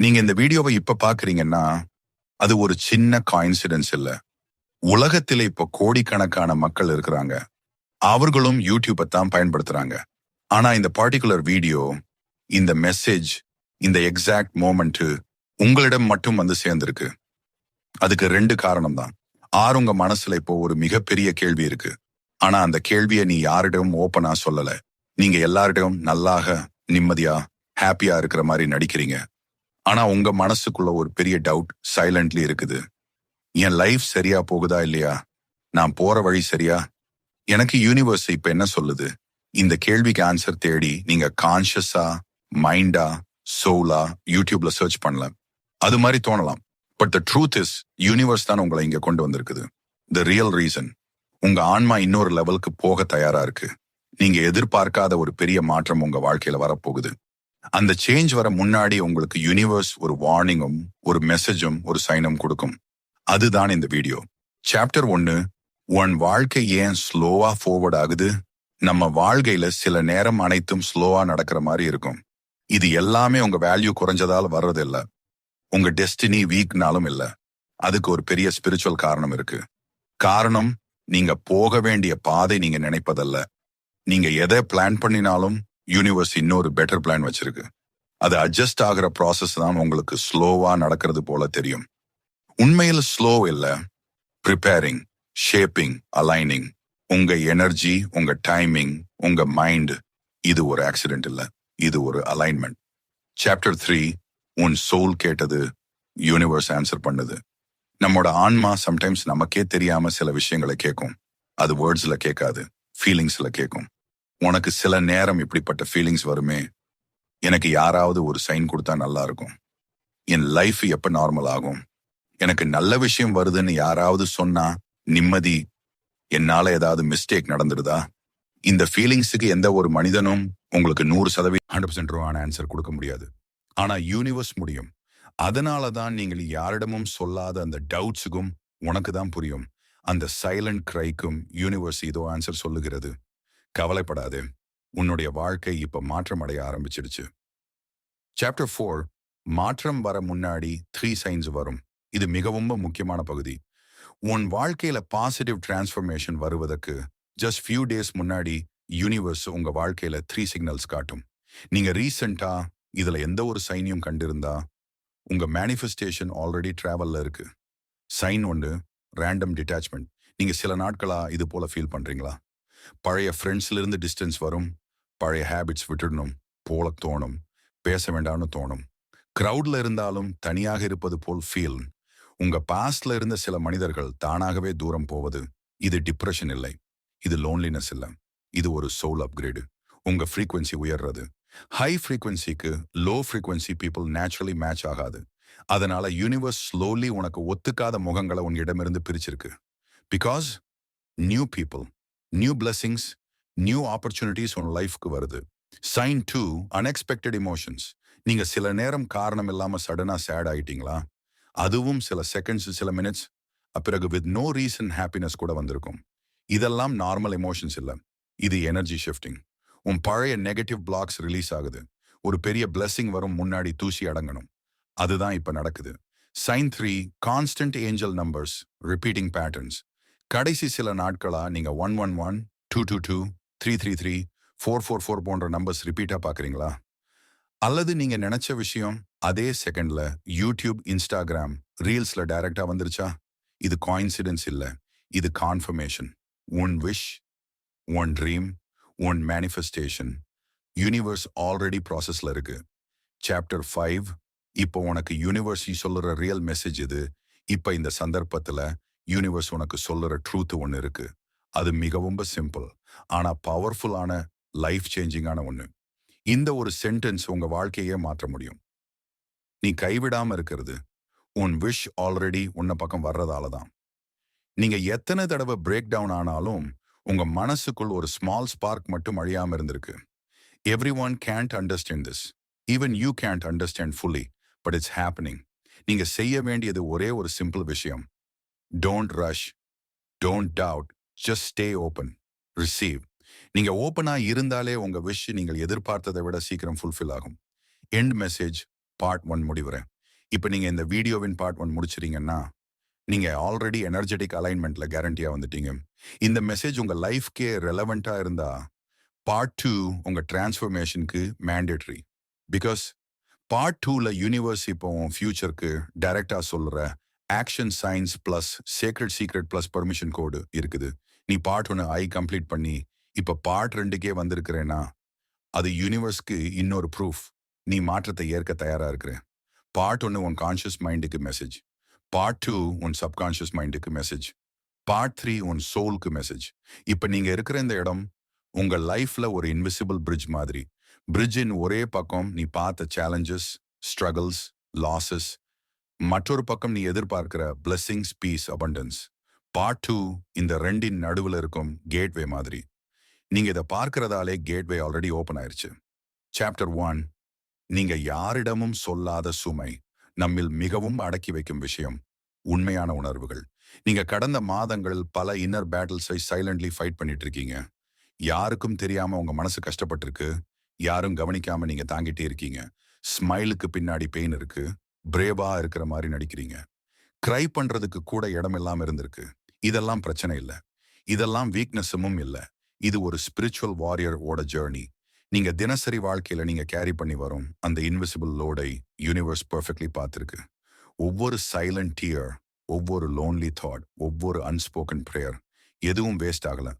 நீங்க இந்த வீடியோவை இப்ப பாக்குறீங்கன்னா அது ஒரு சின்ன காயின்சிடன்ஸ் இல்ல. உலகத்தில இப்ப கோடிக்கணக்கான மக்கள் இருக்கிறாங்க. அவர்களும் யூடியூப்பை தான் பயன்படுத்துறாங்க. ஆனா இந்த பர்டிகுலர் வீடியோ இந்த மெசேஜ் இந்த எக்ஸாக்ட் மோமெண்ட் உங்களிடம் மட்டும் வந்து சேர்ந்திருக்கு. அதுக்கு ரெண்டு காரணம் தான். ஆறு உங்க மனசுல இப்போ ஒரு மிகப்பெரிய கேள்வி இருக்கு. ஆனா அந்த கேள்வியை நீ யாரிடமும் ஓப்பனா சொல்லல. நீங்க எல்லாரிடமும் நல்லாக நிம்மதியா ஹாப்பியா இருக்கிற மாதிரி நடிக்கிறீங்க. ஆனா உங்க மனசுக்குள்ள ஒரு பெரிய டவுட் சைலண்ட்லி இருக்குது. என் லைஃப் சரியா போகுதா இல்லையா? நான் போற வழி சரியா? எனக்கு யூனிவர்ஸ் இப்ப என்ன சொல்லுது? இந்த கேள்விக்கு ஆன்சர் தேடி நீங்க கான்ஷியஸா மைண்டா சோலா யூடியூப்ல சர்ச் பண்ணல அது மாதிரி தோணலாம். But the truth is universe தான் உங்களை இங்க கொண்டு வந்திருக்குது. த ரியல் ரீசன் உங்க ஆன்மா இன்னொரு லெவலுக்கு போக தயாரா இருக்கு. நீங்க எதிர்பார்க்காத ஒரு பெரிய மாற்றம் உங்க வாழ்க்கையில வரப்போகுது. அந்த சேஞ்ச் வர முன்னாடி உங்களுக்கு யூனிவர்ஸ் ஒரு வார்னிங்கும் ஒரு மெசேஜும் ஒரு சைனும் கொடுக்கும். அதுதான் இந்த வீடியோ சாப்டர் ஒன்னு உன் வாழ்க்கை ஏன் ஸ்லோவா ஃபார்வர்ட் ஆகுது? நம்ம வாழ்க்கையில சில நேரம் அனைத்தும் ஸ்லோவா நடக்கிற மாதிரி இருக்கும். இது எல்லாமே உங்க வேல்யூ குறைஞ்சதால வர்றதில்ல. உங்க டெஸ்டினி வீக்னாலும் இல்ல. அதுக்கு ஒரு பெரிய ஸ்பிரிச்சுவல் காரணம் இருக்கு. காரணம் நீங்க போக வேண்டிய பாதை நீங்க நினைப்பதல்ல. நீங்க எதை பிளான் பண்ணினாலும் யூனிவர்ஸ் இன்னொரு பெட்டர் பிளான் வச்சிருக்கு. அது அட்ஜஸ்ட் ஆகிற ப்ராசஸ் தான் உங்களுக்கு ஸ்லோவா நடக்கிறது போல தெரியும். உண்மையில் ஸ்லோ இல்ல. ப்ரிப்பேரிங் ஷேப்பிங் அலைனிங் உங்க எனர்ஜி உங்க டைமிங் உங்க மைண்ட் இது ஒரு ஆக்சிடென்ட் இல்ல. இது ஒரு அலைன்மெண்ட் சாப்டர் த்ரீ உன் சோல் கேட்டது யூனிவர்ஸ் ஆன்சர் பண்ணுது. நம்மோட ஆன்மா சம்டைம்ஸ் நமக்கே தெரியாம சில விஷயங்களை கேட்கும் அது வேர்ட்ஸ்ல கேட்காது. ஃபீலிங்ஸ்ல கேட்கும் உனக்கு சில நேரம் இப்படிப்பட்ட ஃபீலிங்ஸ் வருமே? எனக்கு யாராவது ஒரு சைன் கொடுத்தா நல்லா இருக்கும் என் லைஃப் எப்ப நார்மல் ஆகும்? எனக்கு நல்ல விஷயம் வருதுன்னு யாராவது சொன்னா நிம்மதி என்னால ஏதாவது மிஸ்டேக் நடந்துடுதா? இந்த ஃபீலிங்ஸுக்கு எந்த ஒரு மனிதனும் உங்களுக்கு நூறு சதவீதம் ஹண்ட்ரட் பர்சன்ட் ஆன்சர் கொடுக்க முடியாது. ஆனா யூனிவர்ஸ் முடியும். அதனால தான் நீங்கள் யாரிடமும் சொல்லாத அந்த டவுட்ஸுக்கும் உனக்கு தான் புரியும். அந்த சைலண்ட் கிரைக்கும் யூனிவர்ஸ் இதோ ஆன்சர் சொல்லுகிறது. கவலைப்படாதே. உன்னுடைய வாழ்க்கை இப்ப மாற்றம் அடைய ஆரம்பிச்சிடுச்சு. சாப்டர் ஃபோர் மாற்றம் வர முன்னாடி த்ரீ சைன்ஸ் வரும். இது மிகவும் முக்கியமான பகுதி. உன் வாழ்க்கையில பாசிட்டிவ் டிரான்ஸ்ஃபர்மேஷன் வருவதற்கு ஜஸ்ட் ஃபியூ டேஸ் முன்னாடி யூனிவர்ஸ் உங்க வாழ்க்கையில த்ரீ சிக்னல்ஸ் காட்டும். நீங்க ரீசெண்டா இதுல எந்த ஒரு சைனையும் கண்டிருந்தா உங்க மேனிஃபெஸ்டேஷன் ஆல்ரெடி டிராவல்ல இருக்கு. சைன் ஒன்று ரேண்டம் டிட்டாச்மெண்ட் நீங்க சில நாட்களா இது போல ஃபீல் பண்றீங்களா? பழைய ஃப்ரெண்ட்ஸ்லேருந்து டிஸ்டன்ஸ் வரும். பழைய ஹேபிட்ஸ் விட்டுடணும். போல தோணும். பேச வேண்டாம்னு தோணும். க்ரௌடில் இருந்தாலும் தனியாக இருப்பது போல் ஃபீல் உங்க பாஸ்ட்ல இருந்த சில மனிதர்கள் தானாகவே தூரம் போவது இது டிப்ரெஷன் இல்லை. இது லோன்லினஸ் இல்லை. இது ஒரு சோல் அப்கிரேடு உங்க ஃப்ரீக்குவென்சி உயர்றது. High ஃப்ரீக்குவென்சிக்கு low frequency people naturally match ஆகாது. அதனால யூனிவர்ஸ் ஸ்லோலி உனக்கு ஒத்துக்காத முகங்களை உன் இடமிருந்து பிரிச்சிருக்கு. Because new people new blessings new opportunities உன் லைஃப்க்கு வருது. சைன் டூ அன்எக்ஸ்பெக்டட் இமோஷன்ஸ் நீங்க சில நேரம் காரணம் இல்லாம சடனா சேட் ஆயிட்டீங்களா? அதுவும் சில செகண்ட்ஸ் சில மினிட்ஸ் பிறகு வித் நோ ரீசன் ஹாப்பினஸ் கூட வந்திருக்கும். இதெல்லாம் நார்மல் எமோஷன்ஸ் இல்ல. இது எனர்ஜி ஷிஃப்டிங் உன் பழைய நெகட்டிவ் பிளாக்ஸ் ரிலீஸ் ஆகுது. ஒரு பெரிய பிளெஸ்ஸிங் வரும் முன்னாடி தூசி அடங்கணும். அதுதான் இப்ப நடக்குது. Sign three constant angel numbers repeating patterns கடைசி சில நாட்களா நீங்க one one one two two two three three three four four four போன்ற நம்பர்ஸ் ரிப்பீட்டா பாக்குறீங்களா? அல்லது நீங்க நினைச்ச விஷயம் அதே செகண்ட்ல யூடியூப் இன்ஸ்டாகிராம் ரீல்ஸ்ல டைரக்டா வந்துருச்சா? இது காயின்சிடென்ஸ் இல்ல. இது கான்ஃபர்மேஷன். உன் விஷ் உன் ட்ரீம் உன் மேனிஃபெஸ்டேஷன். யூனிவர்ஸ் ஆல்ரெடி ப்ராசஸ்ல இருக்கு. சாப்டர் ஃபைவ் இப்போ உனக்கு யூனிவர்ஸ் சொல்லுற ரியல் மெசேஜ் இது. இப்ப இந்த சந்தர்ப்பத்துல யூனிவர்ஸ் உனக்கு சொல்லுற ட்ரூத் ஒன்று இருக்கு. அது மிகவும் சிம்பிள் ஆனா பவர்ஃபுல்லான லைஃப் சேஞ்சிங்கான ஒன்று இந்த ஒரு சென்டென்ஸ் உங்க வாழ்க்கையே மாற்ற முடியும். நீ கைவிடாம இருக்கிறது. உன் விஷ் ஆல்ரெடி உன்ன பக்கம் வர்றதால தான். நீங்க எத்தனை தடவை பிரேக் டவுன் ஆனாலும் உங்க மனசுக்குள் ஒரு ஸ்மால் ஸ்பார்க் மட்டும் அழியாம இருந்திருக்கு. Every one can't understand this even you can't understand fully but it's happening நீங்க செய்ய வேண்டியது ஒரே ஒரு சிம்பிள் விஷயம். Don't rush don't doubt just stay open receive நீங்க ஓப்பனா இருந்தாலே உங்க விஷ் நீங்கள் எதிர்பார்த்ததை விட சீக்கிரம் ஃபுல்ஃபில் ஆகும். எண்ட் மெசேஜ் பார்ட் ஒன் முடிவுறேன். இப்போ நீங்க இந்த வீடியோவின் பார்ட் ஒன் முடிச்சிட்டீங்கன்னா நீங்க ஆல்ரெடி எனர்ஜெட்டிக் அலைன்மெண்ட்ல கேரண்டியா வந்துட்டீங்க. இந்த மெசேஜ் உங்க லைஃப்க்கே ரெலவெண்ட்டாக இருந்தா பார்ட் டூ உங்க டிரான்ஸ்ஃபர்மேஷனுக்கு மேண்டேட்ரி பிகாஸ் பார்ட் டூல யூனிவர்ஸ் இப்போ உன் ஃபியூச்சருக்கு டைரக்டா சொல்ற action science plus sacred secret plus permission code இருக்குது. நீ பார்ட் ஒன்று ஐ கம்ப்ளீட் பண்ணி இப்போ பார்ட் ரெண்டுக்கே வந்திருக்கிறேன்னா அது யூனிவர்ஸ்க்கு இன்னொரு ப்ரூஃப் நீ மாற்றத்தை ஏற்க தயாரா இருக்கிற. பார்ட் ஒன்று உன் கான்ஷியஸ் மைண்டுக்கு மெசேஜ் பார்ட் டூ உன் சப்கான்ஷியஸ் மைண்டுக்கு மெசேஜ் பார்ட் த்ரீ உன் சோலுக்கு மெசேஜ் இப்ப நீங்க இருக்கிற இந்த இடம் உங்க லைஃப்ல ஒரு இன்விசிபிள் பிரிட்ஜ் மாதிரி. பிரிட்ஜின் ஒரே பக்கம் நீ பார்த்த சேலஞ்சஸ் ஸ்ட்ரகிள்ஸ் லாசஸ் மற்றொரு பக்கம் நீ எதிர்பார்க்கிற blessings peace abundance part two இந்த ரெண்டின் நடுவுல இருக்கும் கேட்வே மாதிரி. நீங்க இதை பார்க்கறதாலே கேட்வே ஆல்ரெடி ஓபன் ஆயிருச்சு. சாப்டர் ஒன் நீங்க யாரிடமும் சொல்லாத சுமை நம்மில் மிகவும் அடக்கி வைக்கும் விஷயம். உண்மையான உணர்வுகள். நீங்க கடந்த மாதங்களில் பல இன்னர் பேட்டில்ஸை சைலண்ட்லி ஃபைட் பண்ணிட்டு இருக்கீங்க யாருக்கும் தெரியாம உங்க மனசு கஷ்டப்பட்டிருக்கு. யாரும் கவனிக்காம நீங்க தாங்கிட்டே இருக்கீங்க. ஸ்மைலுக்கு பின்னாடி பெயின் இருக்கு. பிரேவா இருக்கிற மாதிரி நடிக்கிறீங்க. கிரை பண்றதுக்கு கூட இடம் இல்லாம இருந்திருக்கு. இதெல்லாம் பிரச்சனை இல்லை. இதெல்லாம் வீக்னஸும் இல்லை. இது ஒரு ஸ்பிரிச்சுவல் வாரியரோட ஜேர்னி நீங்க தினசரி வாழ்க்கையில நீங்க கேரி பண்ணி வரும் அந்த இன்விசிபிள் லோடை யூனிவர்ஸ் பெர்ஃபெக்ட்லி பார்த்துருக்கு. ஒவ்வொரு சைலண்ட் டியர் ஒவ்வொரு லோன்லி தாட் ஒவ்வொரு அன்ஸ்போக்கன் ப்ரேயர் எதுவும் வேஸ்ட் ஆகல.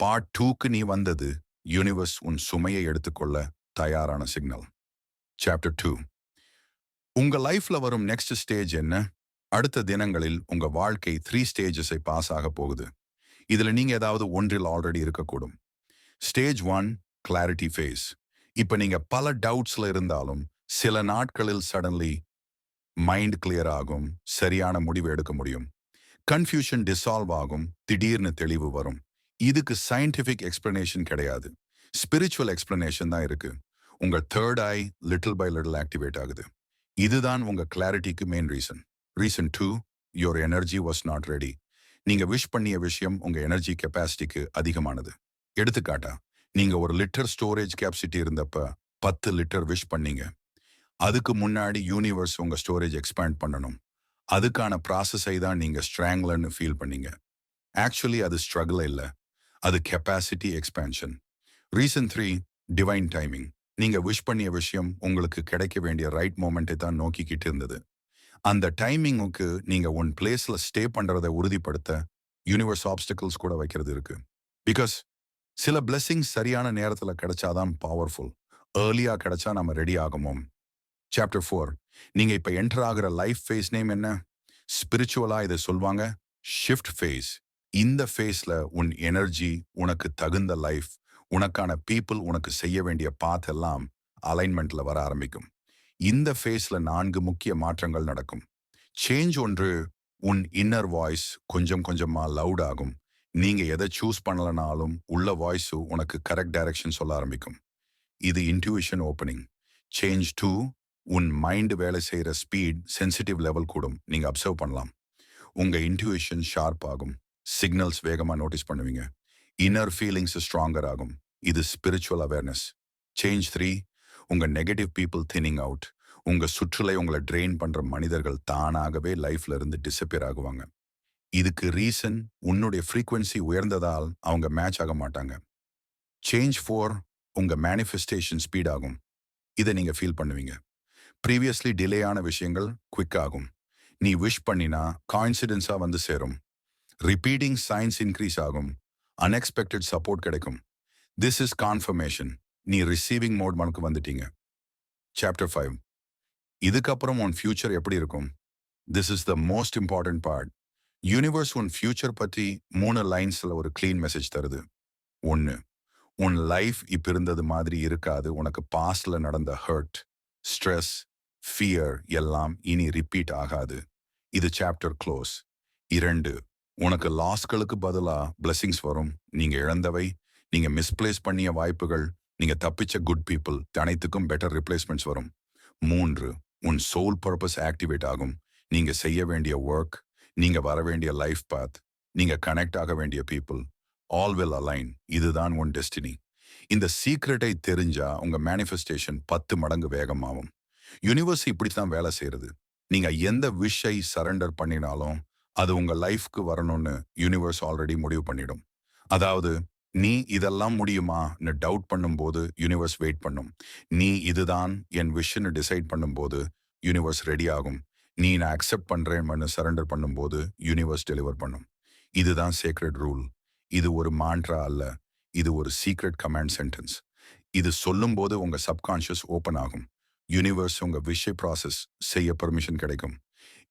பார்ட் டூக்கு நீ வந்தது யூனிவர்ஸ் உன் சுமையை எடுத்துக்கொள்ள தயாரான சிக்னல் சாப்டர் டூ உங்க லைஃப்ல வரும் நெக்ஸ்ட் ஸ்டேஜ் என்ன? அடுத்த தினங்களில் உங்க வாழ்க்கை த்ரீ ஸ்டேஜஸை பாஸ் ஆக போகுது. இதுல நீங்க ஏதாவது ஒன்றில் ஆல்ரெடி இருக்கக்கூடும். ஸ்டேஜ் ஒன் கிளாரிட்டி ஃபேஸ் இப்ப நீங்க பல டவுட்ஸ்ல இருந்தாலும் சில நாட்களில் சடன்லி மைண்ட் கிளியர் ஆகும் சரியான முடிவு எடுக்க முடியும். கன்ஃபியூஷன் டிசால்வ் ஆகும் திடீர்னு தெளிவு வரும். இதுக்கு சயின்டிபிக் எக்ஸ்பிளனேஷன் கிடையாது. ஸ்பிரிச்சுவல் எக்ஸ்பிளனேஷன் தான் இருக்கு. உங்க third eye little by little activate ஆகுது. இதுதான் உங்க கிளாரிட்டிக்கு main reason reason two your energy was not ready நீங்க விஷ் பண்ணிய விஷயம் உங்க எனர்ஜி கெப்பாசிட்டிக்கு அதிகமானது. எடுத்துக்காட்டா நீங்க ஒரு லிட்டர் ஸ்டோரேஜ் கேப்சிட்டி இருந்தப்ப பத்து லிட்டர் விஷ் பண்ணீங்க. அதுக்கு முன்னாடி யூனிவர்ஸ் உங்க ஸ்டோரேஜ் எக்ஸ்பேண்ட் பண்ணணும். அதுக்கான ப்ராசஸை தான் நீங்க ஸ்ட்ராங்லன்னு ஃபீல் பண்ணீங்க. ஆக்சுவலி அது ஸ்ட்ரகிள் இல்ல. அது capacity expansion reason three divine timing நீங்க விஷ் பண்ணிய விஷயம் உங்களுக்கு கிடைக்க வேண்டிய ரைட் மோமெண்ட்டை தான் நோக்கிக்கிட்டு இருந்தது. அந்த டைமிங்குக்கு நீங்க ஒன் பிளேஸ்ல ஸ்டே பண்ணுறதை உறுதிப்படுத்த யூனிவர்ஸ் ஆப்ஸ்டக்கிள்ஸ் கூட வைக்கிறது இருக்கு. பிகாஸ் சில பிளெஸ்ஸிங்ஸ் சரியான நேரத்துல கிடைச்சாதான் பவர்ஃபுல் ஏர்லியா கிடைச்சா நம்ம ரெடி ஆகுமோம் சாப்டர் ஃபோர் நீங்க இப்ப என்டர் ஆகுற லைஃப் ஃபேஸ் நேம் என்ன? ஸ்பிரிச்சுவலா இதை சொல்வாங்க? ஷிஃப்ட் ஃபேஸ் இந்த ஃபேஸ்ல உன் எனர்ஜி உனக்கு தகுந்த லைஃப் உனக்கான பீப்புள் உனக்கு செய்ய வேண்டிய பாத் எல்லாம் அலைன்மெண்ட்ல வர ஆரம்பிக்கும். இந்த ஃபேஸ்ல நான்கு முக்கிய மாற்றங்கள் நடக்கும். சேஞ்ச் ஒன்று உன் இன்னர் வாய்ஸ் கொஞ்சம் கொஞ்சமா லவுட் ஆகும். நீங்க எதை சூஸ் பண்ணலனாலும் உள்ள வாய்ஸு உனக்கு கரெக்ட் டைரக்ஷன் சொல்ல ஆரம்பிக்கும். இது இன்ட்யூஷன் ஓப்பனிங் சேஞ்ச் டூ உன் மைண்டு வேலை செய்கிற ஸ்பீட் சென்சிட்டிவ் லெவல் கூடும். நீங்கள் அப்சர்வ் பண்ணலாம். உங்கள் இன்ட்யூஷன் ஷார்ப் ஆகும். சிக்னல்ஸ் வேகமாக நோட்டீஸ் பண்ணுவீங்க. இன்னர் ஃபீலிங்ஸ் ஸ்ட்ராங்கர் ஆகும் இது ஸ்பிரிச்சுவல் அவேர்னஸ் சேஞ்ச் த்ரீ உங்க நெகட்டிவ் பீப்புள் தின்னிங் அவுட் உங்க சுற்றுலை உங்களை ட்ரெயின் பண்ணுற மனிதர்கள் தானாகவே லைஃப்ல இருந்து டிசப்பியர் ஆகுவாங்க. இதுக்கு ரீசன் உன்னுடைய ஃப்ரீக்வன்சி உயர்ந்ததால் அவங்க மேட்ச் ஆக மாட்டாங்க. சேஞ்ச் ஃபோர் உங்க மேனிஃபெஸ்டேஷன் ஸ்பீட் ஆகும். இதை நீங்க ஃபீல் பண்ணுவீங்க. ப்ரீவியஸ்லி டிலே ஆன விஷயங்கள் குவிக் ஆகும். நீ விஷ் பண்ணினா காயின்சிடென்ஸா வந்து சேரும். ரிப்பீட்டிங் சயின்ஸ் இன்க்ரீஸ் ஆகும். அன்எக்ஸ்பெக்டட் சப்போர்ட் கிடைக்கும். திஸ் இஸ் கான்ஃபர்மேஷன் நீ ரிசீவிங் மோட் மனுக்கு வந்துட்டீங்க. சாப்டர் ஃபைவ் இதுக்கப்புறம் உன் ஃபியூச்சர் எப்படி இருக்கும்? This is the most important part universe உன் ஃபியூச்சர் பற்றி மூணு லைன்ஸ்ல ஒரு க்ளீன் மெசேஜ் தருது. ஒன்று உன் லைஃப் இப்போ இருந்தது மாதிரி இருக்காது. உனக்கு பாஸ்டில் நடந்த ஹர்ட் ஸ்ட்ரெஸ் ஃபியர் எல்லாம் இனி ரிப்பீட் ஆகாது. இது சாப்டர் க்ளோஸ் இரண்டு உனக்கு லாஸ்களுக்கு பதிலா பிளெஸிங்ஸ் வரும். நீங்க இழந்தவை நீங்க மிஸ்பிளேஸ் பண்ணிய வாய்ப்புகள் நீங்க தப்பிச்ச குட் பீப்புள் அனைத்துக்கும் பெட்டர் ரிப்ளேஸ்மெண்ட்ஸ் வரும். மூன்று உன் சோல் பர்பஸ் ஆக்டிவேட் ஆகும். நீங்க செய்ய வேண்டிய ஒர்க் நீங்க வர வேண்டிய லைஃப் பாத் நீங்க கனெக்ட் ஆக வேண்டிய பீப்புள் ஆல் வில் அலைன் இதுதான் உன் டெஸ்டினி இந்த சீக்ரெட்டை தெரிஞ்சா உங்க மேனிஃபெஸ்டேஷன் பத்து மடங்கு வேகமாகும். யூனிவர்ஸ் இப்படித்தான் வேலை செய்யறது. நீங்க எந்த விஷை சரண்டர் பண்ணினாலும் அது உங்கள் லைஃப்க்கு வரணும்னு யூனிவர்ஸ் ஆல்ரெடி முடிவு பண்ணிடும். அதாவது நீ இதெல்லாம் முடியுமான்னு டவுட் பண்ணும்போது யூனிவர்ஸ் வெயிட் பண்ணும். நீ இதுதான் என் விஷன்னு டிசைட் பண்ணும்போது யூனிவர்ஸ் ரெடி ஆகும். நீ நான் அக்செப்ட் பண்றேன்னு சரண்டர் பண்ணும்போது யூனிவர்ஸ் டெலிவர் பண்ணும். இதுதான் சீக்ரெட் ரூல் இது ஒரு மாண்ட்ரா அல்ல. இது ஒரு சீக்ரெட் கமாண்ட் சென்டென்ஸ் இது சொல்லும்போது உங்க சப்கான்ஷியஸ் ஓப்பன் ஆகும். யூனிவர்ஸ் உங்க விஷய ப்ராசஸ் செய்ய பர்மிஷன் கிடைக்கும்.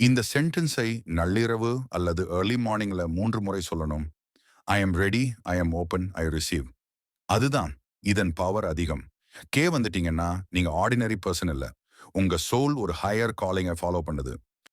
இந்த சென்டென்ஸை நள்ளிரவு அல்லது ஏர்லி மார்னிங்ல மூன்று முறை சொல்லணும். I am ready I am open I receive அதுதான் இதன் பவர் அதிகம். கே வந்துட்டீங்கன்னா நீங்க ஆர்டினரி பர்சன் இல்ல. உங்க சோல் ஒரு ஹையர் காலிங்கை ஃபாலோ பண்ணுது.